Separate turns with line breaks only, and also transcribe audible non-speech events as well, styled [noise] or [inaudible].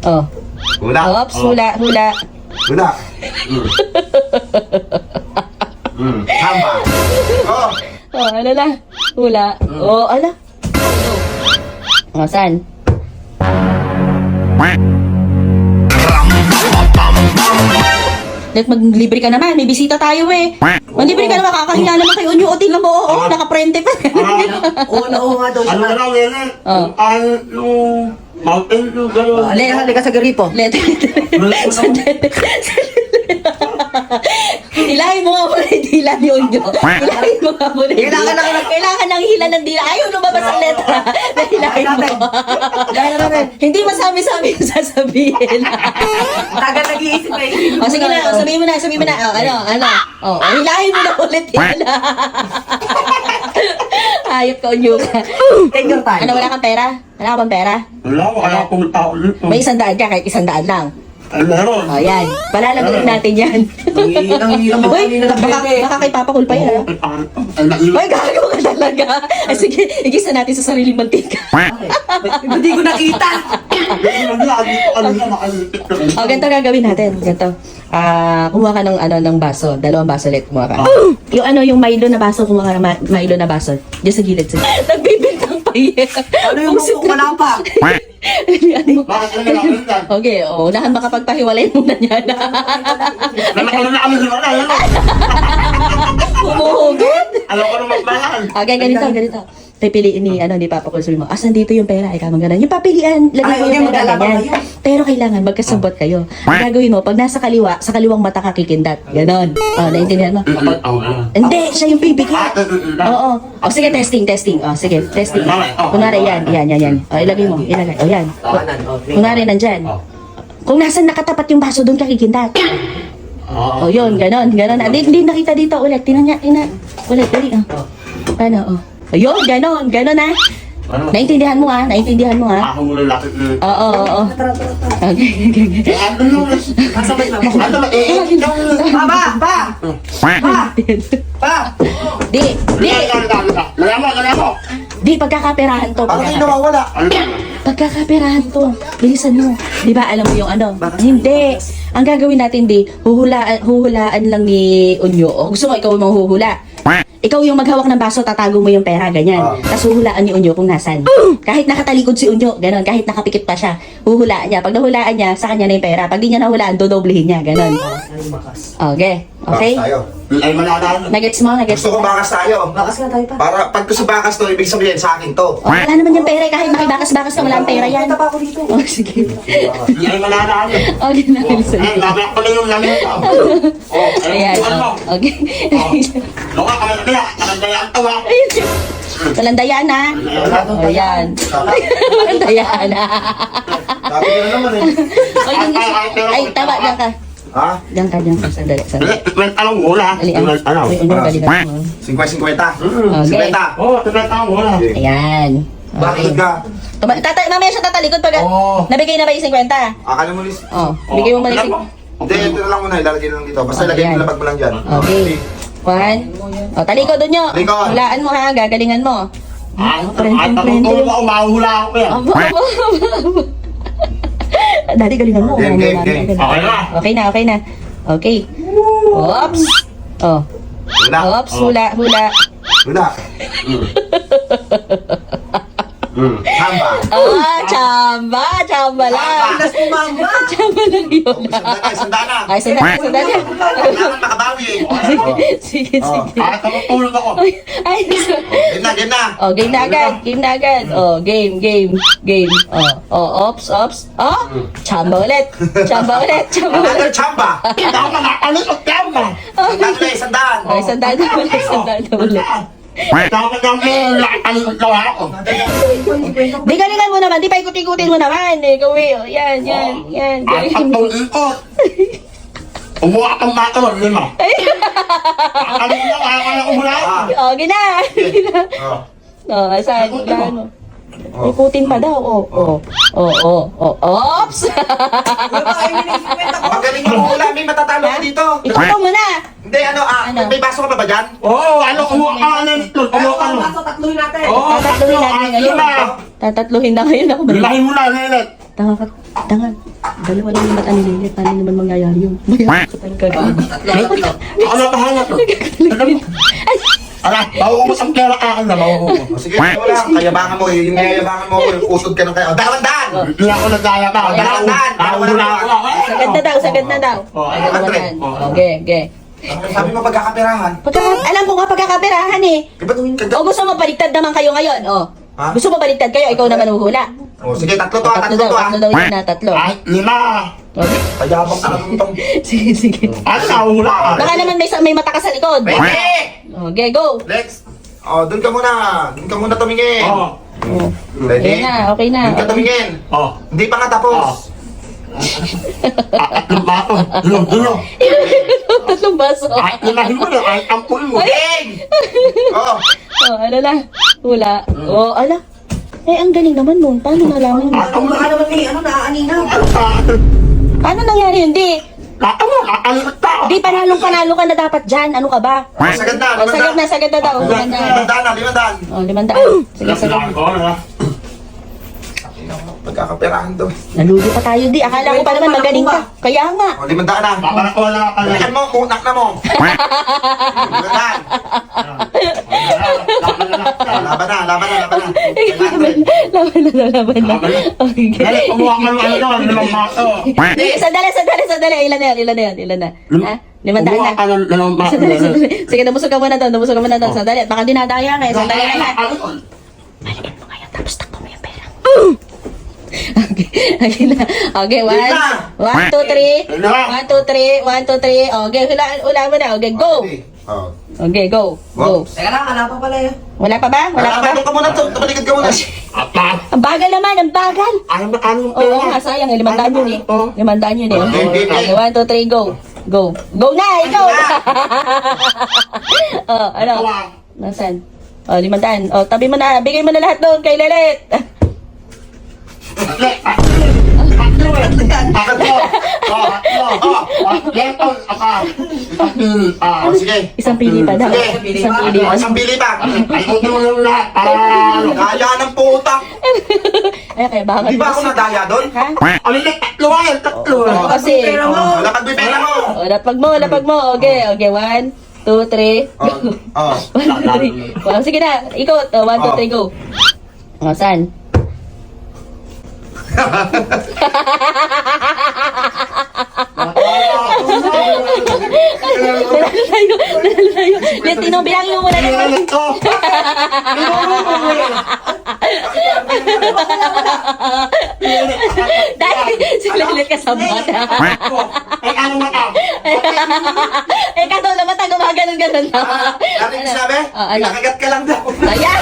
Oh.
Hula.
Oops, hula, hula.
Hula. [laughs] Mm. Mm. Tama. Oh.
Oh, ano na? Hula. Oh, ala. Oh, saan? Let maglibre ka naman, may bisita tayo eh. Maglibre ka naman, kakahinga naman kay Unyo. O, tingnan mo, oo, oh, nakaprente pa.
Oo na, oo nga daw
Ano na lang eh?
Oh.
Ang yung mountain yung gano'n.
Ale, halika sa garipo.
Let, sandali. Hilahin mo nga muna yung dila ni Unyo. Hilahin mo nga muna yung
Kailangan
dila.
na-
Kailangan ng hila ng dila. Ayaw lumabas ang letra. Hilahin mo.
Dahil natin.
Hindi masami-sami yung [laughs] sasabihin.
Tagal nag-iisip eh.
o sige na, o, sabihin mo na, sabihin mo na. O, ano, ano. O, o, hilahin mo na ulit yan. Hayop [laughs] ka, Unyo ka.
Take your time.
Ano, wala kang pera? Wala ka bang pera?
Wala, wala akong tao dito.
May isang daan ka, kahit isang daan lang.
Meron.
O, yan. Palalagunin natin yan.
Ang hirap mo
Uy,
kanina
baka,
nag-bebe.
baka kay Papa Cool pa yan.
Naiwan.
Uy, gago ka talaga. Ay, sige, igisa natin sa sariling mantika.
Hindi ko nakita.
Na, na.
O, ganito gagawin natin. Ganito. Ah, kumuha ka ng ano ng baso. Dalawang baso ulit kumuha ka. Yung ano, yung Milo na baso, kumuha ka ng ma- Milo na baso. Diyan sa gilid. Sa... [laughs]
Ano yung kung wala pa?
ano?
Bakit na kami yan?
Okay, o, unahan makapagpahiwalay muna niya na.
Nalakalo na kami sa mga.
Humuhugot.
Alam ko na magbahan.
Okay, ganito, ganito. Pipiliin ni, ano, ni Papa. Sabi mo, asan dito yung pera? Ikaw mag ganun. Yung papilian, lagay
Ay,
mo yung pera, ganyan.
kayo.
Pero kailangan magkasabot kayo. Ang gagawin mo, pag nasa kaliwa, sa kaliwang mata ka kikindat. Ganon. O, naintindihan mo? Hindi, siya yung bibigyan. Oo. O, sige, testing, testing. O, sige, testing. Kunwari, yan, yan, yan, yan. O, ilagay mo, ilagay. O, yan.
Okay.
Kunwari, nandyan. Kung nasan nakatapat yung baso, doon ka kikindat. O, yun, ganon, ganon. Hindi, hindi nakita dito. Ulit, tinan niya, tinan. Ulit, dali. O. Paano, o. O, yun, ganon, ganon ha.
Ano?
Naintindihan mo ha, naintindihan mo ha.
Ako muna lakit na.
Oo, oo, oo.
Tara, tara, tara.
Okay, okay, okay.
Ano yun?
Kasabay na.
Ano ba? Eh, ikaw na.
Pa, pa, pa! Pa! Pa!
Di, di,
Lala mo, lala mo.
di, pagkakaperahan to.
Bakit
pagkaka-
nawawala?
Ano ba?
Pagkakaperahan to. Bilisan mo. Di ba alam mo yung ano? Hindi. Ang gagawin natin di, huhulaan, huhulaan lang ni Unyo. O gusto mo ikaw yung huhula. Ikaw yung maghawak ng baso, tatago mo yung pera, ganyan.
Ah.
Tapos huhulaan ni Unyo kung nasan. Kahit nakatalikod si Unyo, ganon. Kahit nakapikit pa siya, huhulaan niya. Pag nahulaan niya, sa kanya na yung pera. Pag di niya nahulaan, dodoblehin niya, ganon. Okay? Okay?
Bakas tayo.
Ay, malala.
Nagets mo? Nagets
Gusto ko
mo?
bakas tayo.
Bakas nga tayo pa.
Para pag gusto bakas to, ibig sabihin sa akin to.
Oh, wala naman yung pera. eh. Kahit makibakas-bakas ka, wala ang pera yan.
Punta pa ako dito.
Oh, sige.
Ay, malala. [laughs]
Okay na, bilisan
Ay, nabak ko na yung lamin ko. [laughs] Oh,
Ayan,
ano
oh, okay.
Loka ka na kaya, nakagaya ang tawa.
Walang dayaan ha. O yan. Walang dayaan ha.
Sabi ko na naman eh. [laughs]
O yung isa. Ay, tama, diyan ka.
Ha?
Diyan ka, diyan ka. Sandali, sandali.
Tignan alam mo
ang.
Tignan alam.
Uy, ano, galingan mo.
50-50.
Okay.
50.
Oh, tignan alam mo na.
Ayan.
Bakit ka?
Tuma tata mamaya siya tatalikod pag
Oo.
nabigay na ba yung 50?
Akala mo lis.
Oh, bigay mo 50?
Hindi, ito na lang muna. Ilalagay lang dito. Basta
Oh,
lagay
ayan.
mo lapag mo lang dyan.
Okay. One. O, talikod doon nyo.
Talikod.
Hulaan mo ha, gagalingan mo.
Ah, ako
friend,
tulog ako, mahuhula ako yan.
Dali, galingan mo.
Game, game, game.
Okay na.
Okay na, okay na. Okay. Oops. Oh.
Hula.
Oops, hula, hula.
Hula. [laughs] Mm. Tama.
Ah, chamba, chamba lang.
Pinas mo, mama.
Chamba lang yun.
Isang dana, isang dana.
Ay, sandali, sandali.
Kailangan makabawi eh. [laughs]
Sige,
Oh.
sige.
At ako tulog ako.
Ay, ay, sorry.
Game na, game na.
Oh, game na agad. Game na agad. Oh, game, game, game. Oh, oh, ops, ops. Oh, chamba ulit. Chamba [laughs] ulit, chamba
Ano
ulit.
chamba?
Ako na nakalit ang tama.
Isang dana na, isang daan.
Oh, isang daan ulit, isang daan ulit. Di galingan mo naman, di pa ikut-ikutin mo naman. Eh, gawin. Oh, yan, yan, yan.
At
Galingan mo.
ikot. Umuha kang mata mo, lima. Akalit na, kaya ka na umula ako.
Ah.
Oh, gina. Gina.
Oh.
Oh, asan? Gaano? mo? Ikutin pa daw. Oh, oh, oh, oh, oh. Ops!
Magaling mo hula, may matatalo ko dito.
Ikaw mo na.
Hindi, ano, ah,
Ano?
may baso ka pa ba dyan?
Oo, ano, kumuha ka na nito. Kumuha ka na.
Baso, tatluhin natin.
Oo,
Tatatluhin natin
ano,
ngayon.
lima.
Tatatluhin na ngayon ako.
Limahin mo na, Nenet.
Tanga ka. Tanga. dalawa lang yung mata ni Lilit. Paano naman mangyayari yun? Maya ka talaga.
Tatlo, tatlo.
Ako na bahala to.
Ay!
Ala, mauubos ang pera akin na mauubos.
Sige, lang. Kayabangan mo. Yung kayabangan mo. Usod ka ng kaya. O, dalawang daan!
Hindi ako nagaya pa.
Dalawang daan.
Nauna ako.
Sagad na daw, sagad na daw.
Oh,
Ay,
ay,
dalawa yan. Okay, okay.
Sabi mo pagkakaperahan.
Pagka, alam ko nga pagkakaperahan eh.
Di ba tuwing
O gusto mo baliktad naman kayo ngayon? O.
Ha?
Gusto mo baliktad kayo? Ikaw naman huhula.
O, sige, tatlo to ah.
Tatlo
Tatlo
daw,
to ah.
tatlo daw yun na, tatlo.
Ay, lima.
Okay.
Kayabang ka.
Sige, sige.
Ano nahuhulaan?
Baka naman may, may mata ka sa likod.
Pwede!
Okay, go.
Lex! O, dun ka muna. Dun ka muna tumingin.
Oh,
Oh.
Ready?
Okay na, okay na.
Dun ka tumingin.
oh.
Hindi pa nga tapos.
At yung bato. Hilong, hilong.
Tatlong baso.
Ay, limahin mo na. Ay, ampun mo.
Ding! Oh,
Oh, ano na? Hula. Oh, ala. Eh, ang galing naman nun. Paano nalaman mo?
Ay, ang
Baka naman may ano na aninaw.
Paano nangyari yun? Di.
Ano? Nakalimutan ako.
Di, panalong panalo ka na dapat dyan. Ano ka ba?
oh sagad na.
Oh, sagad na, sagad na daw. Limandaan.
Na, limandaan.
Oh, limandaan. Sige, sige.
Kailangan ko, ano?
Pagkakaperahan daw.
Nalugi pa tayo, di. Akala ko pa naman magaling ka. Kaya nga.
O, limandaan na.
Babara ko na ako.
Balikan mo, unak na mo. Limandaan. Laban na, laban na, laban na.
Laban, laban na, laban na. Okay.
Dali, kumuha ka ng ano, limang mato.
Di, Sandali, sandali, sandali. Ilan na yan, ilan na yan, ilan na. Ha? Limandaan
Kumuha
na.
ka ng limang mato.
Sandali, sandali. Sige, nabusog ka muna doon, nabusog ka muna doon. Sandali, baka dinadaya ka eh. Sandali na lang. Balikin mo ngayon, tapos takbo mo yung pera. Okay, na. Okay, one, one, two, three. One, two, three, one, two, three. Okay, hula, hula mo na. Okay, go.
Oh.
Okay, go. Go.
Teka lang, wala pa pala yun.
Wala pa ba? Wala pa ba?
Doon ka muna, tumalikod ka muna.
Apa?
Ang bagal naman, ang bagal.
Ano ba ano
Oo nga, sayang eh. Limandaan yun eh. Limandaan yun eh.
Okay,
one, two, three, go. Go. Go na, ikaw! [laughs] oh, ano? Nasaan? Oh, limandaan. Oh, tabi mo na. Bigay mo na lahat doon kay Lelet.
Tatlo eh. Tatlo. Oh, tatlo. Oh, tatlo. Apa? Tatlo. Ah,
sige.
Isang pili pa daw.
Sige.
Isang pili pa.
Isang bili pa.
Ay, lang lahat. Para ano?
Kaya ng putak.
Ay, kaya bakit?
Di ba ako nadaya doon?
Ha?
Ano yung tatlo ay? Tatlo.
Oo, kasi.
Pera mo.
Oh, lapag mo pera mo.
Oh, lapag mo, lapag mo. Okay, okay. One, two, three.
Oh, oh. [laughs]
One, two, three. [laughs] Oh, sige na. Ikot. Oh, one, two,
Oh.
three, go. Oh, saan? Nanalo tayo. Nanalo tayo. Let, tinong bilangin mo muna.
Kailangan ko.
Dahil sila ulit kasabot.
Ano na ka?
eh, katulad naman tayo gumaganon-ganon na.
Dati
Oh, ano?
nakagat ka lang daw.
Ayan!